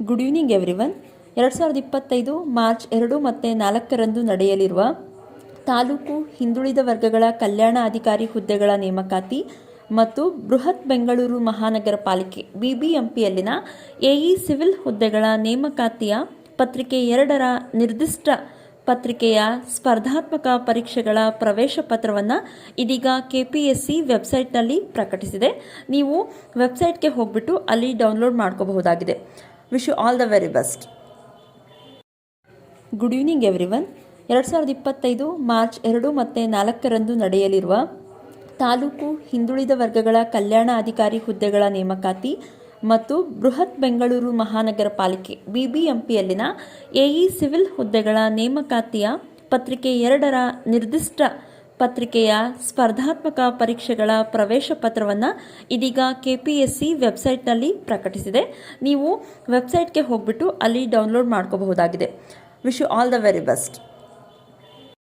Good evening everyone ಎರಡು ಸಾವಿರದ ಇಪ್ಪತ್ತೈದು ಮಾರ್ಚ್ ಎರಡು ಮತ್ತು ನಾಲ್ಕರಂದು ನಡೆಯಲಿರುವ ತಾಲೂಕು ಹಿಂದುಳಿದ ವರ್ಗಗಳ ಕಲ್ಯಾಣ ಅಧಿಕಾರಿ ಹುದ್ದೆಗಳ ನೇಮಕಾತಿ ಮತ್ತು ಬೃಹತ್ ಬೆಂಗಳೂರು ಮಹಾನಗರ ಪಾಲಿಕೆ, ಬಿಬಿಎಂಪಿಯಲ್ಲಿನ ಎಇ ಸಿವಿಲ್ ಹುದ್ದೆಗಳ ನೇಮಕಾತಿಯ ಪತ್ರಿಕೆ ಎರಡರ ನಿರ್ದಿಷ್ಟ ಪತ್ರಿಕೆಯ ಸ್ಪರ್ಧಾತ್ಮಕ ಪರೀಕ್ಷೆಗಳ ಪ್ರವೇಶ ಪತ್ರವನ್ನು ಇದೀಗ ಕೆ ಪಿ ಎಸ್ ಸಿ ವೆಬ್ಸೈಟ್ನಲ್ಲಿ ಪ್ರಕಟಿಸಿದೆ. ನೀವು ವೆಬ್ಸೈಟ್ಗೆ ಹೋಗ್ಬಿಟ್ಟು ಅಲ್ಲಿ download ಮಾಡ್ಕೋಬಹುದಾಗಿದೆ. Wish you all the very best good evening everyone ಎರಡು ಸಾವಿರದ ಇಪ್ಪತ್ತೈದು ಮಾರ್ಚ್ ಎರಡು ಮತ್ತು ನಾಲ್ಕರಂದು ನಡೆಯಲಿರುವ ತಾಲೂಕು ಹಿಂದುಳಿದ ವರ್ಗಗಳ ಕಲ್ಯಾಣ ಅಧಿಕಾರಿ ಹುದ್ದೆಗಳ ನೇಮಕಾತಿ ಮತ್ತು ಬೃಹತ್ ಬೆಂಗಳೂರು ಮಹಾನಗರ ಪಾಲಿಕೆ, ಬಿಬಿಎಂಪಿಯಲ್ಲಿನ ಎಇ ಸಿವಿಲ್ ಹುದ್ದೆಗಳ ನೇಮಕಾತಿಯ ಪತ್ರಿಕೆ ಎರಡರ ನಿರ್ದಿಷ್ಟ ಪತ್ರಿಕೆಯ ಸ್ಪರ್ಧಾತ್ಮಕ ಪರೀಕ್ಷೆಗಳ ಪ್ರವೇಶ ಪತ್ರವನ್ನು ಇದೀಗ ಕೆ ಪಿ ಎಸ್ ಸಿ ವೆಬ್ಸೈಟ್ನಲ್ಲಿ ಪ್ರಕಟಿಸಿದೆ. ನೀವು ವೆಬ್ಸೈಟ್ಗೆ ಹೋಗ್ಬಿಟ್ಟು ಅಲ್ಲಿ download ಮಾಡ್ಕೋಬಹುದಾಗಿದೆ. Wish you all the very best